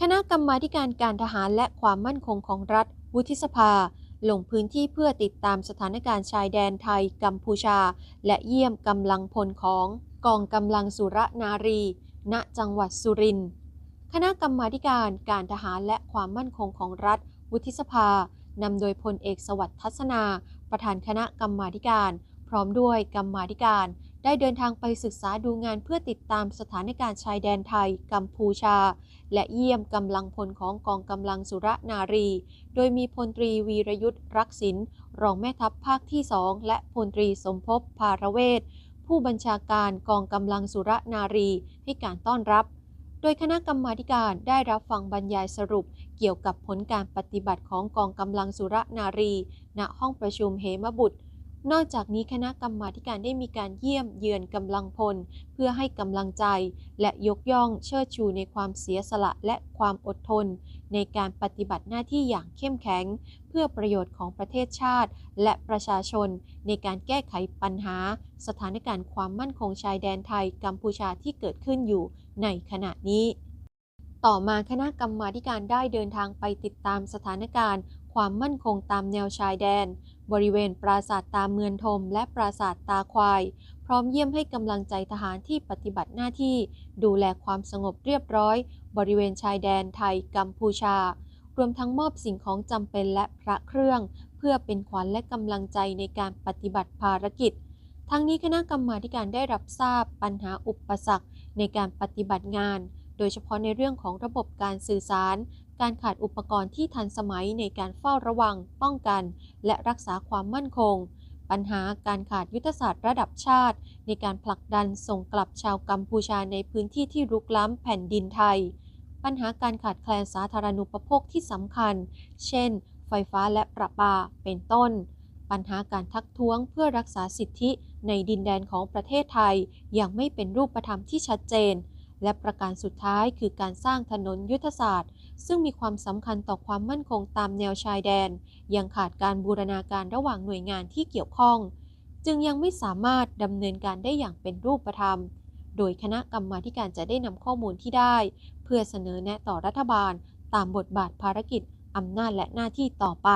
คณะกรรมาการการทหารและความมั่นคงของรัฐ วุฒิสภา ลงพื้นที่เพื่อติดตามสถานการณ์ชายแดนไทย กัมพูชา และเยี่ยมกำลังพลของกองกำลังสุรนารี ณ จังหวัดสุรินทร์ คณะกรรมาการการทหารและความมั่นคงของรัฐ วุฒิสภานำโดยพลเอกสวัสดิ์ทัศนา ประธานคณะกรรมาการ พร้อมด้วยกรรมาการ ได้เดินทางไปศึกษาดูงานเพื่อติดตามสถานการณ์ชายแดนไทย กัมพูชา และเยี่ยมกำลังพลของกองกำลังสุรนารี โดยมีพลตรีวีรยุทธ์รักษินรองแม่ทัพภาคที่2และพลตรีสมภพภารเวศผู้บัญชาการกองกำลังสุรนารีให้การต้อนรับ โดยคณะกรรมาการได้รับฟังบรรยายสรุปเกี่ยวกับผลการปฏิบัติของกองกำลังสุรนารี ณห้องประชุมเหมบุตร นอกจากนี้คณะกรรมาการได้มีการเยี่ยมเยือนกำลังพล เพื่อให้กำลังใจ และยกย่องเชิดชูในความเสียสละและความอดทน ในการปฏิบัติหน้าที่อย่างเข้มแข็ง เพื่อประโยชน์ของประเทศชาติ และประชาชน ในการแก้ไขปัญหา สถานการณ์ความมั่นคงชายแดนไทยกัมพูชาที่เกิดขึ้นอยู่ในขณะนี้ต่อมาคณะกรรมาการได้เดินทางไปติดตามสถานการณ์ ความมั่นคงตามแนวชายแดน บริเวณปราสาทตาเมือนทม และปราสาทตาควาย พร้อมเยี่ยมให้กำลังใจทหารที่ปฏิบัติหน้าที่ ดูแลความสงบเรียบร้อย บริเวณชายแดนไทยกัมพูชา รวมทั้งมอบสิ่งของจำเป็นและพระเครื่อง เพื่อเป็นขวัญและกำลังใจในการปฏิบัติภารกิจ ทั้งนี้คณะกรรมาการได้รับทราบปัญหาอุปสรรคในการปฏิบัติงาน โดยเฉพาะในเรื่องของระบบการสื่อสาร การขาดอุปกรณ์ที่ทันสมัยในการเฝ้าระวัง ป้องกัน และรักษาความมั่นคง ปัญหาการขาดยุทธศาสตร์ระดับชาติ ในการผลักดันส่งกลับชาวกัมพูชาในพื้นที่ที่รุกล้ำแผ่นดินไทย ปัญหาการขาดแคลนสาธารณูปโภคที่สำคัญ เช่น ไฟฟ้าและประปา เป็นต้น ปัญหาการทักท้วงเพื่อรักษาสิทธิในดินแดนของประเทศไทยย่างไม่เป็นรูปธรรมที่ชัดเจน และประการสุดท้ายคือการสร้างถนนยุทธศาสตร์ ซึ่งมีความสำคัญต่อความมั่นคงตามแนวชายแดน ยังขาดการบูรณาการระหว่างหน่วยงานที่เกี่ยวข้อง จึงยังไม่สามารถดำเนินการได้อย่างเป็นรูปธรรม โดยคณะกรรมาการจะได้นำข้อมูลที่ได้ เพื่อเสนอแนะต่อรัฐบาล ตามบทบาทภารกิจอำนาจและหน้าที่ต่อไป